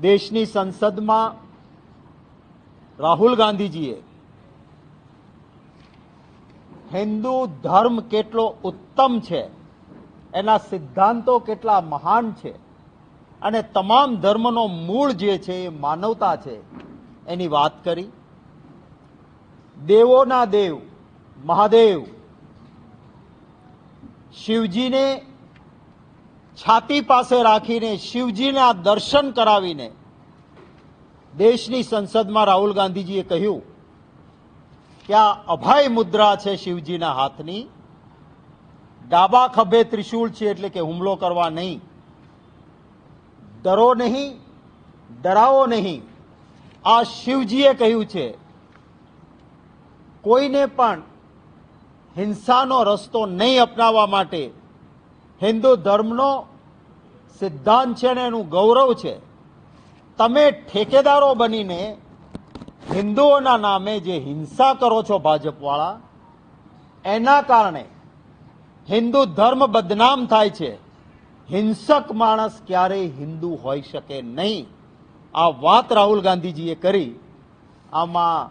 દેશની સંસદમાં રાહુલ ગાંધીજીએ હિન્દુ ધર્મ કેટલો ઉત્તમ છે, એના સિદ્ધાંતો કેટલા મહાન છે, અને તમામ ધર્મનો મૂળ જે છે એ માનવતા છે, એની વાત કરી. દેવોના દેવ, મહાદેવ, શિવજીને છાતી પાસે રાખીને શિવજીના દર્શન કરાવીને દેશની સંસદમાં રાહુલ ગાંધીજીએ કહ્યું કે આ અભય મુદ્રા છે શિવજીના હાથની. ડાબા ખભે ત્રિશૂળ છે એટલે કે હુમલો કરવા નહીં. ડરો નહીં, ડરાવો નહીં. આ શિવજીએ કહ્યું છે. કોઈને પણ હિંસાનો રસ્તો નહીં અપનાવવા માટે હિન્દુ ધર્મનો સિદ્ધાંત છે ને એનું ગૌરવ છે. તમે ઠેકેદારો બનીને હિન્દુઓના નામે જે હિંસા કરો છો ભાજપવાળા, એના કારણે હિન્દુ ધર્મ બદનામ થાય છે. હિંસક માણસ ક્યારેય હિન્દુ હોઈ શકે નહીં. આ વાત રાહુલ ગાંધીજીએ કરી. આમાં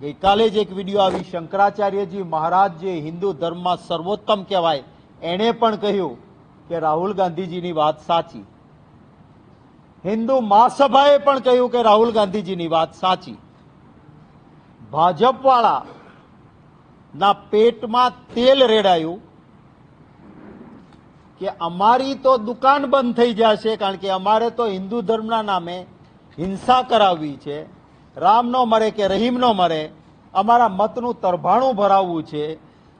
ગઈકાલે જ એક વીડિયો આવી. શંકરાચાર્યજી મહારાજ જે હિન્દુ ધર્મમાં સર્વોત્તમ કહેવાય એણે પણ કહ્યું કે રાહુલ ગાંધીજીની વાત સાચી. હિન્દુ મહાસભાએ પણ કહ્યું કે રાહુલ ગાંધીજીની વાત સાચી. ભાજપવાળા ના પેટમાં તેલ રેડાયું કે અમારી તો દુકાન બંધ થઈ જશે કારણ કે અમારે તો હિન્દુ ધર્મના નામે હિંસા કરાવવી છે. રામ નો મરે કે રહીમ નો મરે, અમારા મતનું તરભાણું ભરાવવું છે.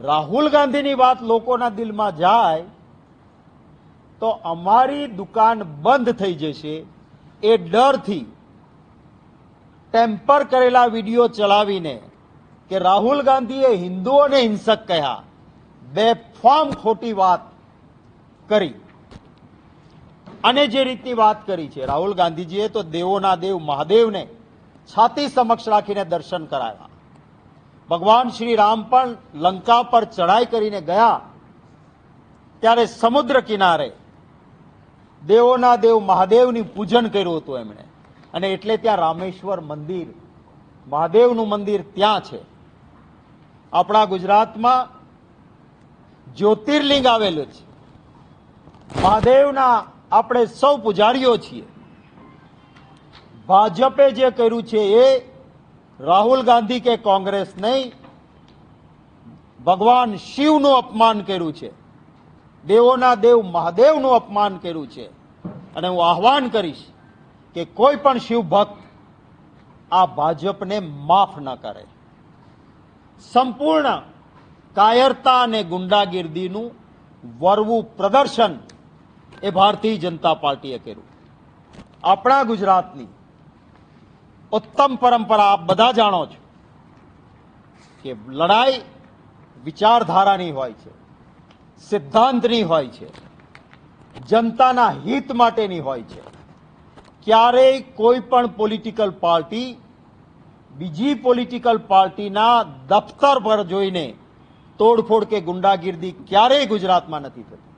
રાહુલ ગાંધીની વાત લોકોના દિલમાં જાય, તો અમારી દુકાન બંધ થઈ જશે. એ ડરથી ટેમ્પર કરેલા વીડિયો ચલાવીને કે રાહુલ ગાંધીએ હિન્દુઓને હિંસક કહ્યા. બે ફોર્મ ખોટી વાત કરી. અને જે રીતની વાત કરી છે, રાહુલ ગાંધીજીએ તો દેવોના દેવ મહાદેવને છાતી સમક્ષ રાખીને દર્શન કરાવ્યા. ભગવાન શ્રી રામ પણ લંકા પર ચઢાઈ કરીને ગયા ત્યારે સમુદ્ર કિનારે દેવોના દેવ મહાદેવની પૂજન કર્યું હતું એમણે. અને એટલે ત્યાં રામેશ્વર મંદિર, મહાદેવનું મંદિર ત્યાં છે. આપણા ગુજરાતમાં જ્યોતિર્લિંગ આવેલું છે. મહાદેવના આપણે સૌ પૂજારીઓ છીએ. ભાજપે જે કર્યું છે એ રાહુલ ગાંધી કે કોંગ્રેસ નહીં? ભગવાન શિવનું અપમાન કર્યું છે. દેવોના દેવ મહાદેવનું અપમાન કર્યું છે. અને હું આહવાન કરીશ કે કોઈ પણ શિવ ભક્ત આ ભાજપને માફ ન કરે. સંપૂર્ણ કાયરતા અને ગુંડાગીર્દીનું વરવું પ્રદર્શન એ ભારતીય જનતા પાર્ટીએ કર્યું. આપણા ગુજરાતની ઉત્તમ પરંપરા આપ બધા જાણો છો કે લડાઈ વિચારધારાની હોય છે, સિદ્ધાંતની હોય છે, જનતાના હિત માટેની હોય છે. ક્યારેય કોઈ પણ પોલિટિકલ પાર્ટી બીજી પોલિટિકલ પાર્ટીના દફતર પર જોઈને તોડફોડ કે ગુંડાગીર્દી ક્યારેય ગુજરાતમાં નથી થતી.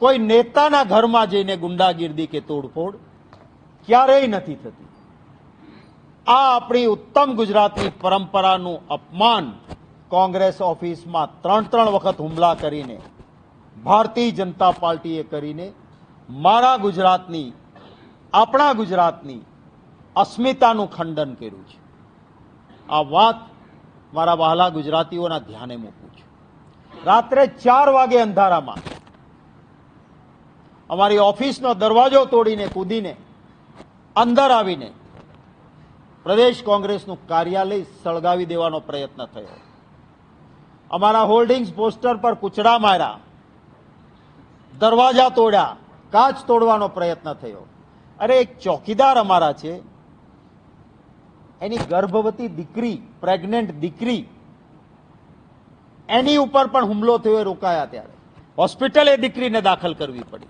કોઈ નેતાના ઘરમાં જઈને ગુંડાગીર્દી કે તોડફોડ ક્યારેય નથી થતી. આ આપણી ઉત્તમ ગુજરાતની પરંપરાનું અપમાન કોંગ્રેસ ઓફિસમાં ત્રણ ત્રણ વખત હુમલા કરીને, ભારતીય જનતા પાર્ટીએ કરીને, મારા ગુજરાતની, આપણા ગુજરાતની અસ્મિતાનું ખંડન કર્યું છે. આ વાત મારા વહાલા ગુજરાતીઓના ધ્યાને મૂકું છું. રાત્રે ચાર વાગે અંધારામાં અમારી ઓફિસનો દરવાજો તોડીને, કૂદીને, અંદર આવીને પ્રદેશ કોંગ્રેસનું કાર્યાલય સળગાવી દેવાનો પ્રયત્ન થયો. અમારા હોર્ડિંગ્સ પોસ્ટર પર કૂચડા માર્યા. દરવાજા તોડ્યા. કાચ તોડવાનો પ્રયત્ન થયો. અરે એક ચોકીદાર અમારા છે. એની ગર્ભવતી દીકરી, પ્રેગ્નેન્ટ દીકરી, એની ઉપર પણ હુમલો થયો, એ રોકાયા ત્યારે. હોસ્પિટલે દીકરીને દાખલ કરવી પડી.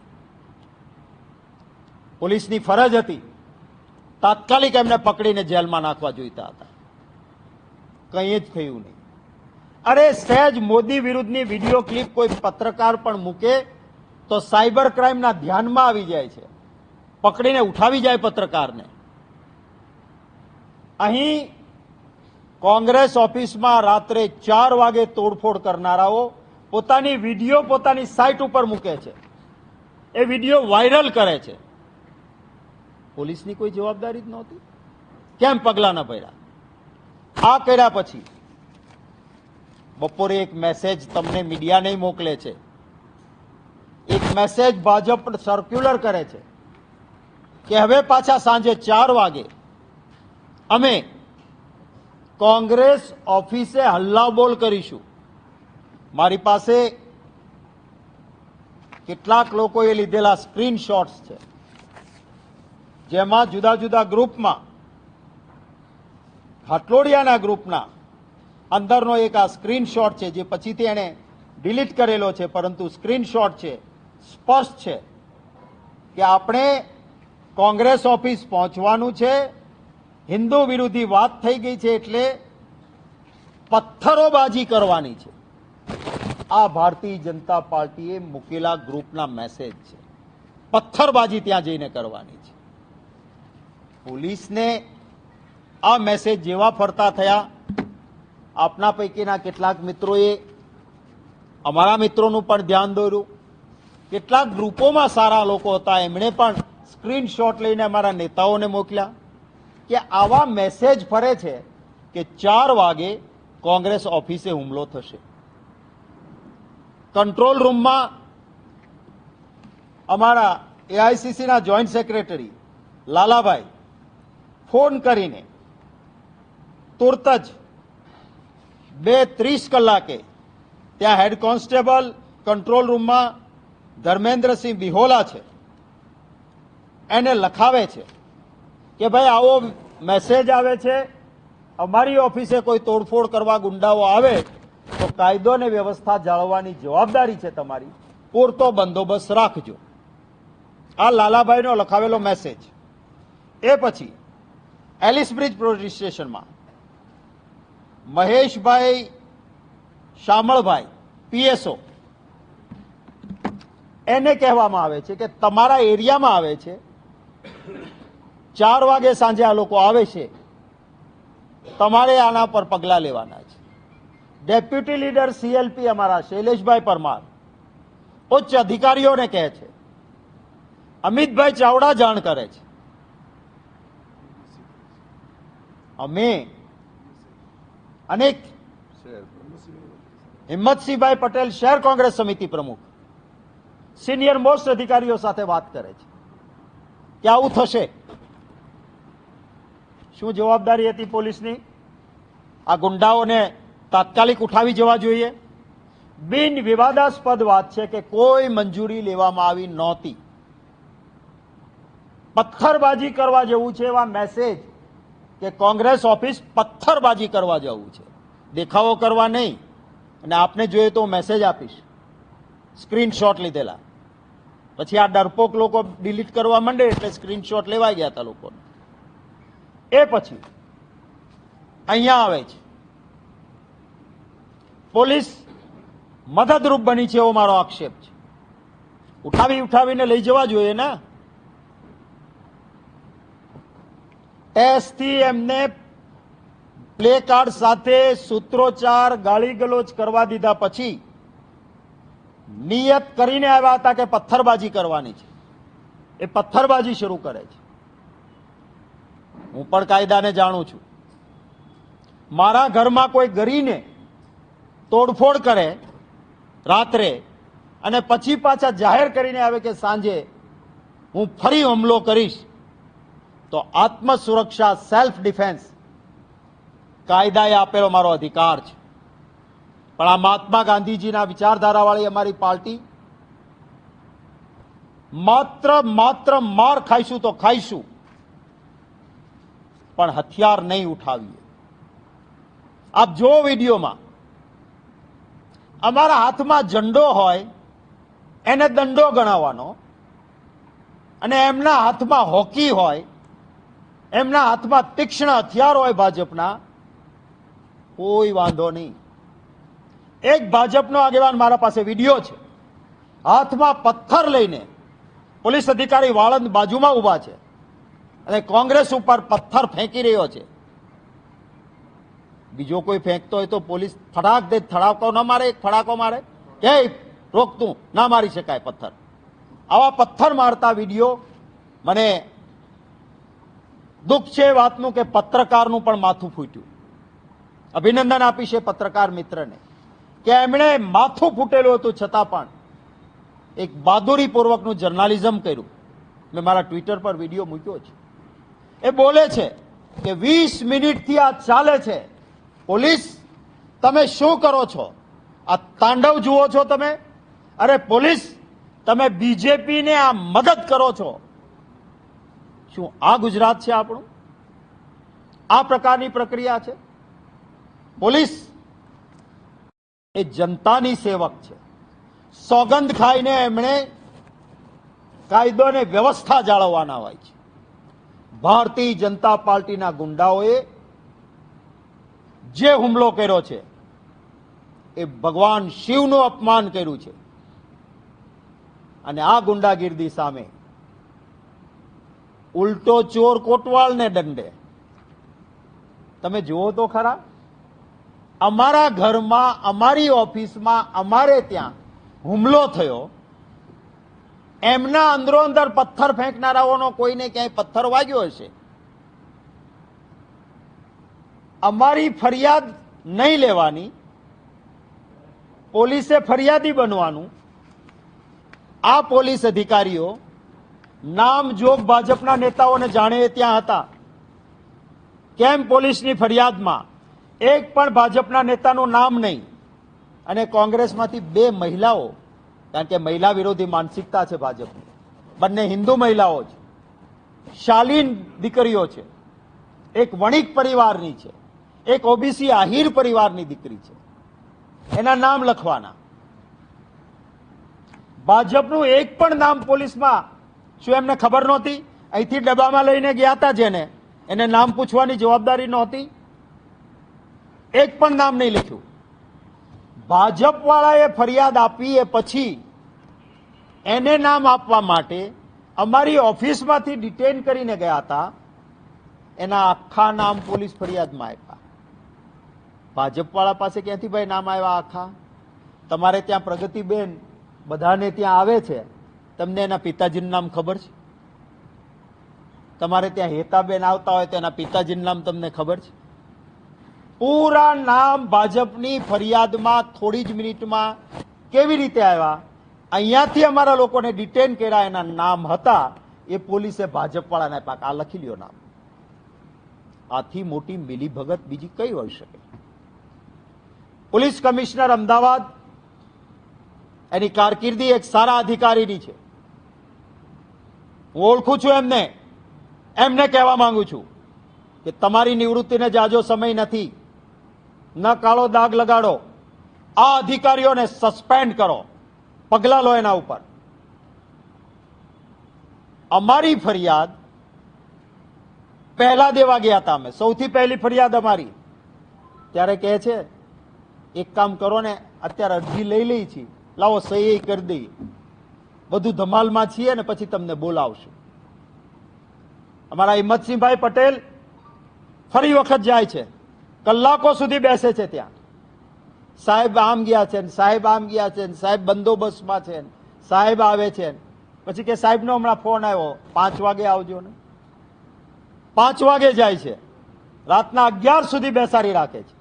પોલીસની ફરજ હતી. તાત્કાલિક એમને પકડીને જેલમાં નાખવા જોઈતા હતા. કંઈ જ થયું નહીં. અરે સહેજ મોદી વિરુદ્ધની વીડિયો ક્લિપ કોઈ પત્રકાર પણ મૂકે તો સાયબર ક્રાઇમના ધ્યાનમાં આવી જાય છે. પકડીને ઉઠાવી જાય પત્રકારને. અહીં કોંગ્રેસ ઓફિસમાં રાત્રે ચાર વાગે તોડફોડ કરનારાઓ પોતાની વીડિયો પોતાની સાઇટ ઉપર મૂકે છે. એ વીડિયો વાયરલ કરે છે. પોલીસની કોઈ જવાબદારી જ નહોતી. કેમ પગલાં ન ભર્યા? આ કર્યા પછી બપોરે એક મેસેજ તમને મીડિયાને મોકલે છે. એક મેસેજ ભાજપ સર્ક્યુલર કરે છે કે હવે પાછા સાંજે ચાર વાગે અમે કોંગ્રેસ ઓફિસે હલ્લાબોલ કરીશું. મારી પાસે કેટલાક લોકોએ લીધેલા સ્ક્રીનશોટ્સ છે. જેમાં જુદા જુદા ગ્રુપમાં ખાટલોડિયાના ગ્રુપના અંદરનો એક આ સ્ક્રીનશોટ છે, જે પછીથી એણે ડિલીટ કરેલો છે, પરંતુ સ્ક્રીનશોટ છે, સ્પષ્ટ છે કે આપણે કોંગ્રેસ ઓફિસ પહોંચવાનું છે, હિન્દુ વિરોધી વાત થઈ ગઈ છે એટલે પથ્થરોબાજી કરવાની છે. આ ભારતીય જનતા પાર્ટીએ મૂકેલા ગ્રુપના મેસેજ છે. પથ્થરબાજી ત્યાં જઈને કરવાની છે. પોલીસને આ મેસેજ જેવા ફરતા થયા. આપના પૈકીના કેટલાક મિત્રોએ અમારા મિત્રોનું પણ ધ્યાન દોર્યું. કેટલાક ગ્રુપોમાં સારા લોકો હતા. એમણે પણ સ્ક્રીનશોટ લઈને અમારા નેતાઓને મોકલ્યા કે આવા મેસેજ ફરે છે કે ચાર વાગે કોંગ્રેસ ઓફિસે હુમલો થશે. કંટ્રોલ રૂમમાં અમારા એઆઈસીસીના જોઈન્ટ સેક્રેટરી લાલાભાઈ ફોન કરીને તુરત જ બે ત્રીસ કલાકે ત્યાં હેડ કોન્સ્ટેબલ કંટ્રોલ રૂમમાં ધર્મેન્દ્રસિંહ બિહોલા છે. એને લખાવે છે કે ભાઈ આવો મેસેજ આવે છે, અમારી ઓફિસે કોઈ તોડફોડ કરવા ગુંડાઓ આવે તો કાયદો અને વ્યવસ્થા જાળવવાની જવાબદારી છે તમારી. પૂરતો બંદોબસ્ત રાખજો. આ લાલાભાઈનો લખાવેલો મેસેજ. એ પછી એલિસ બ્રિજ પોલીસ સ્ટેશનમાં મહેશભાઈ શામળભાઈ, પીએસઓ. એને કહેવામાં આવે છે કે તમારા એરિયામાં આવે છે. ચાર વાગે સાંજે આ લોકો આવે છે. તમારે આના પર પગલાં લેવાના છે. ડેપ્યુટી લીડર સીએલપી અમારા શૈલેષભાઈ પરમાર, ઉચ્ચ અધિકારીઓને કહે છે. અમિતભાઈ ચાવડા જાણ કરે છે. અમે અનેક હિંમતસિંહભાઈ પટેલ શહેર કોંગ્રેસ સમિતિ પ્રમુખ, સિનિયર મોસ્ટ અધિકારીઓ સાથે વાત કરે છે. કે આવું થશે? શું જવાબદારી હતી પોલીસની? આ ગુંડાઓને તાત્કાલિક ઉઠાવી જવા જોઈએ? બિન વિવાદાસ્પદ વાત છે કે કોઈ મંજૂરી લેવામાં આવી નહોતી. પથ્થરબાજી કરવા જેવું છે એવા મેસેજ કે કોંગ્રેસ ઓફિસ પથ્થરબાજી કરવા જવું છે. દેખાવો કરવા નહીં. અને આપને જોઈએ તો મેસેજ આપીશ. સ્ક્રીનશોટ લીધેલા. પછી આ ડરપોક લોકો ડિલીટ કરવા માંડે એટલે સ્ક્રીનશોટ લેવાઈ ગયા હતા લોકો એ પછી અહીંયા આવે છે. પોલીસ મદદરૂપ બની છે એવો મારો આક્ષેપ છે. ઉઠાવી ઉઠાવીને લઈ જવા જોઈએ ને. ટેસ્ટથી એમને પ્લે કાર્ડ સાથે સૂત્રોચ્ચાર ગાળી ગલોચ કરવા દીધા પછી નિયત કરીને આવ્યા હતા કે પથ્થરબાજી કરવાની છે. એ પથ્થરબાજી શરૂ કરે છે. હું પણ કાયદાને જાણું છું. મારા ઘરમાં કોઈ ગરીને તોડફોડ કરે રાત્રે અને પછી પાછા જાહેર કરીને આવે કે સાંજે હું ફરી હુમલો કરીશ તો આત્મ સુરક્ષા સેલ્ફ ડિફેન્સ કાયદાએ આપેલો મારો અધિકાર છે. પણ આ મહાત્મા ગાંધીજીના વિચારધારાવાળી અમારી પાર્ટી માત્ર માત્ર માર ખાઈશું તો ખાઈશું, પણ હથિયાર નહીં ઉઠાવીએ. આપ જો વિડીયોમાં, અમારા હાથમાં ઝંડો હોય, એને દંડો ગણાવવાનો અને એમના હાથમાં હોકી હોય એમના હાથમાં તીક્ષ્ણ હથિયાર હોય ભાજપના, કોઈ વાંધો નહીં. એક ભાજપનો આગેવાન મારા પાસે વીડિયો છે. હાથમાં પથ્થર લઈને પોલીસ અધિકારી વાળંદ બાજુમાં ઊભા છે અને કોંગ્રેસ ઉપર પથ્થર ફેંકી રહ્યો છે. બીજો કોઈ ફેંકતો હોય તો પોલીસ ફટાક દે, થડાકો ન મારે, એક ફડાકો મારે. કે રોકતું, ના મારી શકાય પથ્થર. આવા પથ્થર મારતા વીડિયો મને દુઃખ છે વાતનું કે પત્રકારનું પણ માથું ફૂટ્યું. અભિનંદન આપીશ એ પત્રકાર મિત્રને કે એમણે માથું ફૂટેલું હતું છતાં પણ એક બહાદુરીપૂર્વકનું જર્નાલિઝમ કર્યું. મેં મારા ટ્વિટર પર વીડિયો મૂક્યો છે. એ બોલે છે કે વીસ મિનિટથી આ ચાલે છે. પોલીસ, તમે શું કરો છો? આ તાંડવ જુઓ છો તમે? અરે પોલીસ, તમે બીજેપીને આ મદદ કરો છો? શું આ ગુજરાત છે આપણું? આ પ્રકારની પ્રક્રિયા છે? પોલીસ એ જનતાની સેવક છે. સોગંદ ખાઈને એમણે કાયદો અને વ્યવસ્થા જાળવવાના હોય છે. ભારતીય જનતા પાર્ટીના ગુંડાઓએ જે હુમલો કર્યો છે, એ ભગવાન શિવનું અપમાન કર્યું છે. અને આ ગુંડાગીર્દી સામે ઉલટો ચોર કોટવાળને દંડે. તમે જુઓ તો ખરા. અમારા ઘરમાં, અમારી ઓફિસમાં, અમારે ત્યાં હુમલો થયો. એમના અંદરો અંદર પથ્થર ફેંકનારાઓનો કોઈને ક્યાંય પથ્થર વાગ્યો હશે? અમારી ફરિયાદ નહીં લેવાની. પોલીસે ફરિયાદી બનવાનું. આ પોલીસ અધિકારીઓ નામ જોગ ભાજપના નેતાઓને જાણે ત્યાં હતા, કેમ પોલીસની ફરિયાદમાં? એક પણ ભાજપના નેતાનું નામ નહીં. અને કોંગ્રેસમાંથી બે મહિલાઓ, કારણ કે મહિલા વિરોધી માનસિકતા છે ભાજપની. બંને હિન્દુ મહિલાઓ છે શાલીન દીકરીઓ છે. એક વણિક પરિવારની છે. એક ઓબીસી આહિર પરિવારની દીકરી છે. એના નામ લખવાના. ભાજપનું એક પણ નામ પોલીસમાં શું એમને ખબર નહોતી? અહીંથી ડબ્બામાં લઈને ગયા હતા જેને. એને નામ પૂછવાની જવાબદારી નહોતી. એક પણ નામ નહીં લખ્યું ભાજપવાળાએ ફરિયાદ આપી એ પછી એને નામ આપવા માટે અમારી ઓફિસમાંથી ડિટેન કરીને ગયા હતા. એના આખા નામ પોલીસ ફરિયાદમાં આપ્યા. ભાજપવાળા પાસે ક્યાંથી ભાઈ નામ આવ્યા આખા? તમારે ત્યાં પ્રગતિબેન બધાને ત્યાં આવે છે. તમને એના પિતાજીનું નામ ખબર છે? તમારે ત્યાં હેતાબેન આવતા હોય તો એના પિતાજીનું નામ તમને ખબર છે? પૂરા નામ ભાજપની ફરિયાદમાં થોડી જ મિનિટમાં કેવી રીતે આવ્યા? અહીંયાથી અમારા લોકોને ડિટેન કર્યા, એના નામ હતા. એ પોલીસે ભાજપવાળાને પાક આ લખી લ્યો નામ. આથી મોટી મિલીભગત બીજી કઈ હોઈ શકે? પોલીસ કમિશનર અમદાવાદ, એની કારકિર્દી એક સારા અધિકારીની છે. હું ઓળખું છું એમને. એમને કહેવા માંગુ છું કે તમારી નિવૃત્તિને જાજો સમય નથી. ન કાળો દાગ લગાડો. આ અધિકારીઓને સસ્પેન્ડ કરો. પગલા લો એના ઉપર. અમારી ફરિયાદ પહેલા દેવા ગયા હતા અમે. સૌથી પહેલી ફરિયાદ અમારી. ત્યારે કહે છે, એક કામ કરો ને, અત્યારે અરજી લઈ લઈ છીએ લાવો સહી કરી દઈએ. બધું ધમાલમાં છીએ ને પછી તમને બોલાવશું. અમારા હિંમતસિંહભાઈ પટેલ ફરી વખત જાય છે. કલાકો સુધી બેસે છે ત્યાં. સાહેબ આમ ગયા છે ને સાહેબ આમ ગયા છે ને સાહેબ બંદોબસ્તમાં છે ને સાહેબ આવે છે ને. પછી કે સાહેબનો હમણાં ફોન આવ્યો, પાંચ વાગે આવજો ને. પાંચ વાગે જાય છે. રાતના અગિયાર સુધી બેસાડી રાખે છે.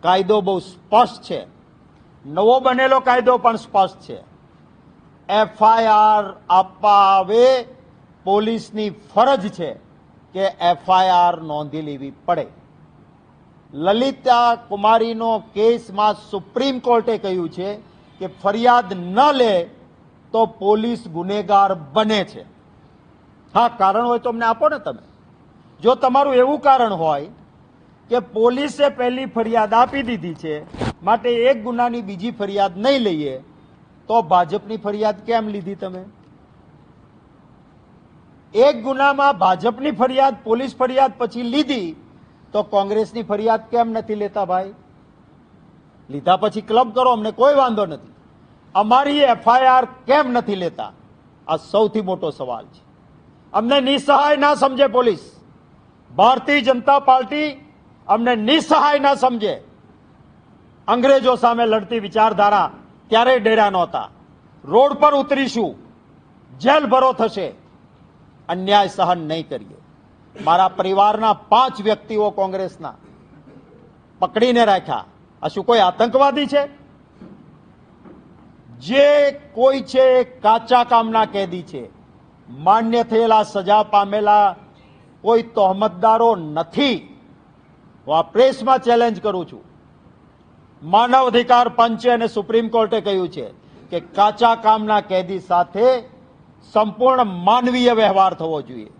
કાયદો બહુ સ્પષ્ટ છે. નવો બનેલો કાયદો પણ સ્પષ્ટ છે. એફઆઈઆર આપવા આવે પોલીસની ફરજ છે કે એફઆઈઆર નોંધી લેવી પડે. લલિતા કુમારીનો કેસમાં સુપ્રીમ કોર્ટે કહ્યું છે કે ફરિયાદ ન લે તો પોલીસ ગુનેગાર બને છે. હા, કારણ હોય તો અમને આપો ને તમે. જો તમારું એવું કારણ હોય કે પોલીસે પહેલી ફરિયાદ આપી દીધી છે, માટે એક ગુનાની બીજી ફરિયાદ નહીં લઈએ તો ભાજપની ફરિયાદ કેમ લીધી તમે? એક ગુનામાં ભાજપની ફરિયાદ, પોલીસ ફરિયાદ પછી લીધી, તો કોંગ્રેસની ફરિયાદ કેમ નથી લેતા ભાઈ? લીધા પછી ક્લબ કરો, અમને કોઈ વાંધો નથી. અમારી એફઆઈઆર કેમ નથી લેતા? આ સૌથી મોટો સવાલ છે. અમને નિસહાય ના સમજે પોલીસ. ભારતીય જનતા પાર્ટી અમને નિસહાય ના સમજે. અંગ્રેજો સામે લડતી વિચારધારા ત્યારે ડેરા નહોતા. રોડ પર ઉતરીશું. જેલ ભરો થશે. અન્યાય સહન નહીં કરીએ. મારા પરિવારના પાંચ વ્યક્તિઓ કોંગ્રેસના. પકડીને રાખ્યા. આ શું કોઈ આતંકવાદી છે? જે કોઈ છે કાચા કામના કેદી છે. માન્ય થયેલા સજા પામેલા કોઈ તોહમતદારો નથી. હું આ પ્રેસમાં ચેલેન્જ કરું છું. માનવ અધિકાર પંચે અને સુપ્રીમ કોર્ટે કહ્યું છે કે કાચા કામના કેદી સાથે સંપૂર્ણ માનવીય વ્યવહાર થવો જોઈએ.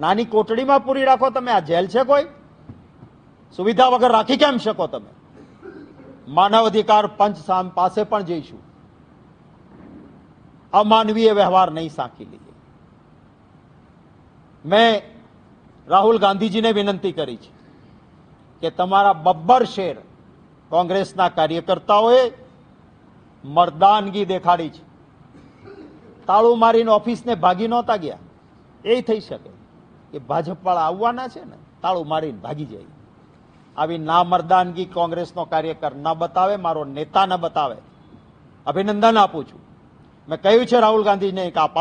નાની કોટડીમાં પૂરી રાખો તમે, આ જેલ છે કોઈ? સુવિધા વગર રાખી કેમ શકો તમે? માનવ અધિકાર પંચ પાસે પણ જઈશું. અમાનવીય વ્યવહાર નહીં સાંખી લઈએ મેં રાહુલ ગાંધીજીને વિનંતી કરી છે કે તમારા બબ્બર શેર કોંગ્રેસના કાર્યકર્તાઓએ મર્દાનગી દેખાડી છે. તાળું મારીને ઓફિસને ભાગી નહોતા ગયા. એ થઈ શકે કે ભાજપવાળા આવવાના છે ને, તાળું મારીને ભાગી જાય. આવી ના મર્દાનગી કોંગ્રેસનો કાર્યકર ન બતાવે, મારો નેતા ન બતાવે. અભિનંદન આપું છું. મેં કહ્યું છે રાહુલ ગાંધીને એક આપ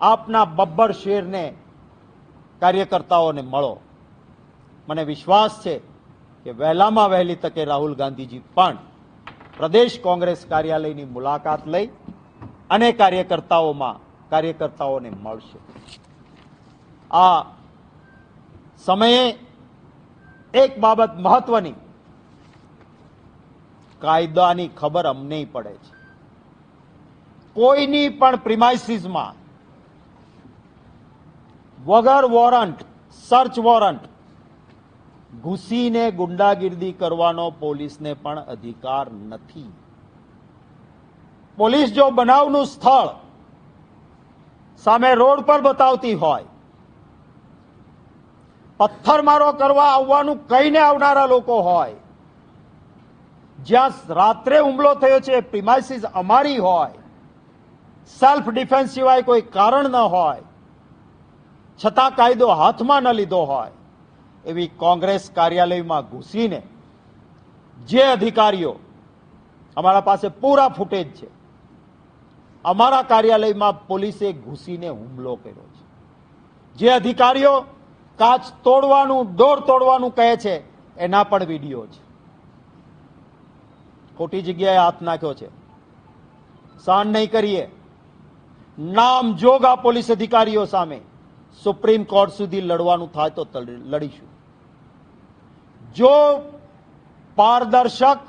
આપના બબ્બર શેરને કાર્યકર્તાઓને મળો. મને વિશ્વાસ છે કે વહેલામાં વહેલી તકે રાહુલ ગાંધીજી પણ પ્રદેશ કોંગ્રેસ કાર્યાલયની મુલાકાત લઈ અને કાર્યકર્તાઓમાં કાર્યકર્તાઓને મળશે. આ સમયે એક બાબત મહત્વની. કાયદાની ખબર અમને પડે છે. કોઈની પણ પ્રિમાઇસીસમાં વગર વોરંટ સર્ચ વોરંટ ઘૂસીને ગુંડાગીર્દી કરવાનો પોલીસને પણ અધિકાર નથી. પોલીસ જો બનાવનું સ્થળ સામે રોડ પર બતાવતી હોય, પથ્થરમારો કરવા આવવાનું કહીને આવનારા લોકો હોય, જ્યાં રાત્રે હુમલો થયો છે પ્રિમાઇસીસ અમારી હોય સેલ્ફ ડિફેન્સ સિવાય કોઈ કારણ ન હોય, છતાં કાયદો હાથમાં ન લીધો હોય એવી કોંગ્રેસ કાર્યાલયમાં ઘૂસીને જે અધિકારીઓ અમારા પાસે પૂરા ફૂટેજ છે, અમારા કાર્યાલયમાં પોલીસે ઘૂસીને હુમલો કર્યો છે. જે અધિકારીઓ કાચ તોડવાનું, દોર તોડવાનું કહે છે, એના પણ વીડિયો છે. ખોટી જગ્યાએ હાથ નાખ્યો છે. સહન નહીં કરીએ. નામ જોગા પોલીસ અધિકારીઓ સામે સુપ્રીમ કોર્ટ સુધી લડવાનું થાય તો લડીશું. જો પારદર્શક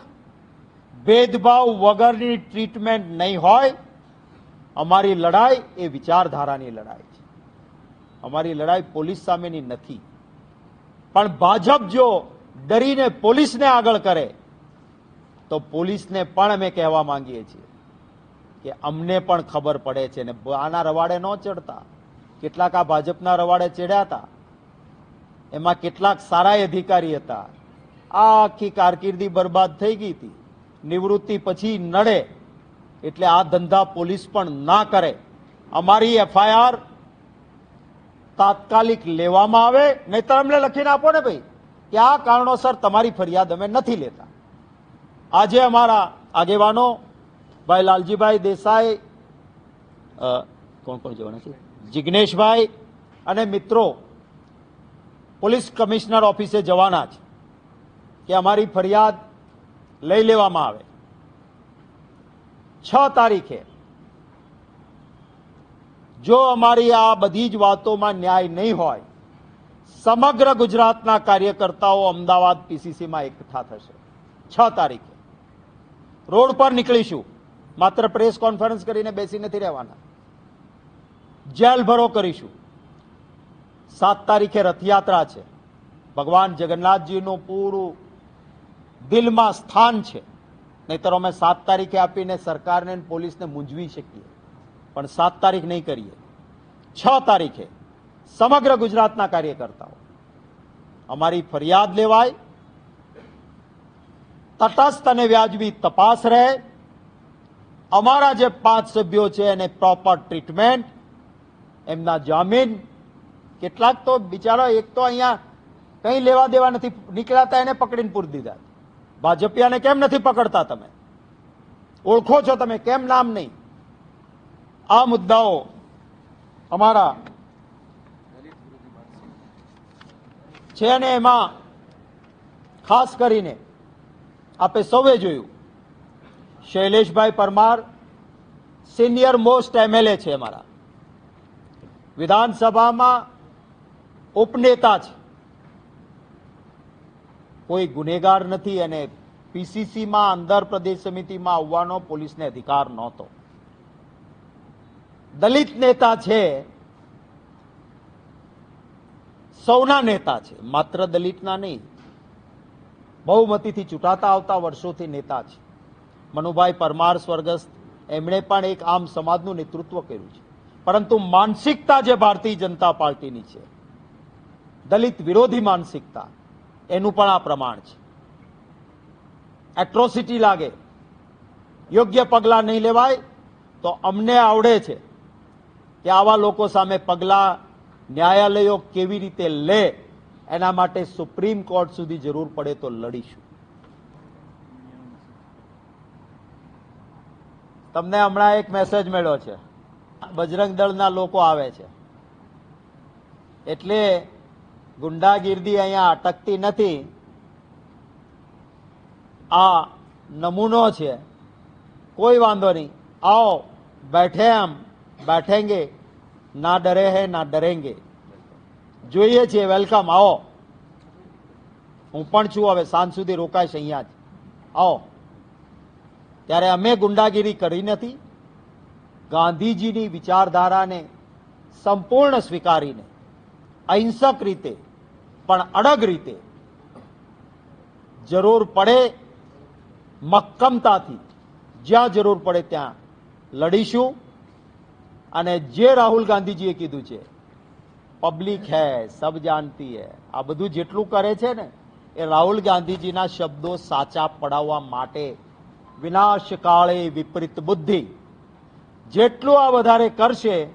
ભેદભાવ વગરની ટ્રીટમેન્ટ નહીં હોય, અમારી લડાઈ એ વિચારધારાની લડાઈ છે. અમારી લડાઈ પોલીસ સામેની નથી. પણ ભાજપ જો ડરીને પોલીસને આગળ કરે, તો પોલીસને પણ અમે કહેવા માંગીએ છીએ કે અમને પણ ખબર પડે છે ને આના રવાડે ન ચડતા. કેટલાક આ ભાજપના રવાડે ચડ્યા હતા. એમાં કેટલાક સારા અધિકારી હતા. આ આખી કારકિર્દી બરબાદ થઈ ગઈ હતી. નિવૃત્તિ પછી નડે એટલે આ ધંધા પોલીસ પણ ના કરે. અમારી એફઆઈઆર તાત્કાલિક લેવામાં આવે, નહીતર અમને લખીને આપો ને ભાઈ, કે આ કારણોસર તમારી ફરિયાદ અમે નથી લેતા. આજે અમારા આગેવાનો ભાઈ લાલજીભાઈ દેસાઈ કોણ કોણ જવાના છે? જિગ્નેશભાઈ અને મિત્રો પોલીસ કમિશનર ઓફિસે જવાના છે કે અમારી ફરિયાદ લઈ લેવામાં આવે. છ તારીખે જો અમારી આ બધી જ વાતોમાં ન્યાય નહીં હોય, સમગ્ર ગુજરાતના કાર્યકર્તાઓ અમદાવાદ પીસીસીમાં એકઠા થશે. છ તારીખે. રોડ પર નીકળીશું. માત્ર પ્રેસ કોન્ફરન્સ કરીને બેસી નથી રહેવાના. જેલ ભરો કરીશું. સાત તારીખે રથયાત્રા છે. ભગવાન જગન્નાથજીનું પૂરું દિલમાં સ્થાન છે. નહીતર અમે સાત તારીખે આપીને સરકારને પોલીસને મૂંઝવી શકીએ. પણ સાત તારીખ નહીં કરીએ. છ તારીખે સમગ્ર ગુજરાતના કાર્યકર્તાઓ. અમારી ફરિયાદ લેવાય. તટસ્થ અને વ્યાજબી તપાસ રહે. અમારા જે પાંચ સભ્યો છે એને પ્રોપર ટ્રીટમેન્ટ એમના જામીન કેટલાક તો બિચારા એક તો અહીંયા કંઈ લેવા દેવા નથી, નીકળાતા એને પકડીને પૂરી દીધા. ભાજપિયાને કેમ નથી પકડતા તમે? ઓળખો છો તમે, કેમ નામ નહીં? આ મુદ્દાઓ અમારા છે ને એમાં ખાસ કરીને આપે સૌએ જોયું. Shaileshbhai Parmar senior most MLA છે અમારા. વિધાનસભામાં ઉપનેતા છે કોઈ ગુનેગાર નથી અને પીસીસીમાં અંદર પ્રદેશ સમિતિમાં આવવાનો પોલીસને અધિકાર નહોતો. દલિત નેતા છે, સૌના નેતા છે, માત્ર દલિતના નહીં, બહુમતીથી ચૂંટાતા આવતા વર્ષોથી નેતા છે. મનુભાઈ પરમાર સ્વર્ગસ્થ, એમણે પણ એક આમ સમાજનું નેતૃત્વ કર્યું છે. પરંતુ માનસિકતા જે ભારતીય જનતા પાર્ટીની છે દલિત વિરોધી માનસિકતા, એનું પણ આ પ્રમાણ છે. એટ્રોસિટી લાગે. યોગ્ય પગલાં નહીં લેવાય, તો અમને આવડે છે કે આવા લોકો સામે પગલાં ન્યાયાલયો કેવી રીતે લે, એના માટે સુપ્રીમ કોર્ટ સુધી જરૂર પડે તો લડીશું. તમને હમણાં એક મેસેજ મળ્યો છે. બજરંગ દળના લોકો આવે છે. એટલે ગુંડાગીર્દી અહીંયા અટકતી નથી. આ નમૂનો છે. કોઈ વાંધો નહીં. આવો, બેઠે આમ, બેઠેંગે. ના ડરે હે, ના ડરેંગે. જોઈએ છીએ, વેલકમ, આવો. હું પણ છું હવે, સાંજ સુધી રોકાઈશ અહીંયા જ. આવો. ત્યારે અમે ગુંડાગીરી કરી નથી. ગાંધીજીની વિચારધારાને સંપૂર્ણ સ્વીકારીને, અહિંસક રીતે પણ અડગ રીતે. જરૂર પડે મક્કમતાથી. જ્યાં જરૂર પડે ત્યાં લડીશું. અને જે રાહુલ ગાંધીજીએ કીધું છે, પબ્લિક હૈ, સબ જાનતી હૈ. આ બધું જેટલું કરે છે ને, એ રાહુલ ગાંધીજીના શબ્દો સાચા પડાવવા માટે વિનાશ કાળે વિપરીત બુદ્ધિ. જેટલું આ વધારે કરશે,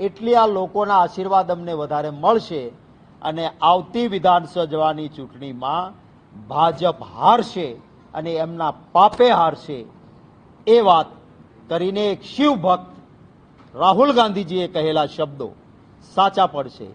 એટલી આ લોકોના આશીર્વાદ અમને વધારે મળશે. અને આવતી વિધાનસભાની ચૂંટણીમાં ભાજપ હારશે અને એમના પાપે હારશે, એ વાત કરીને એક શિવ ભક્ત રાહુલ ગાંધીજીએ કહેલા શબ્દો સાચા પડશે.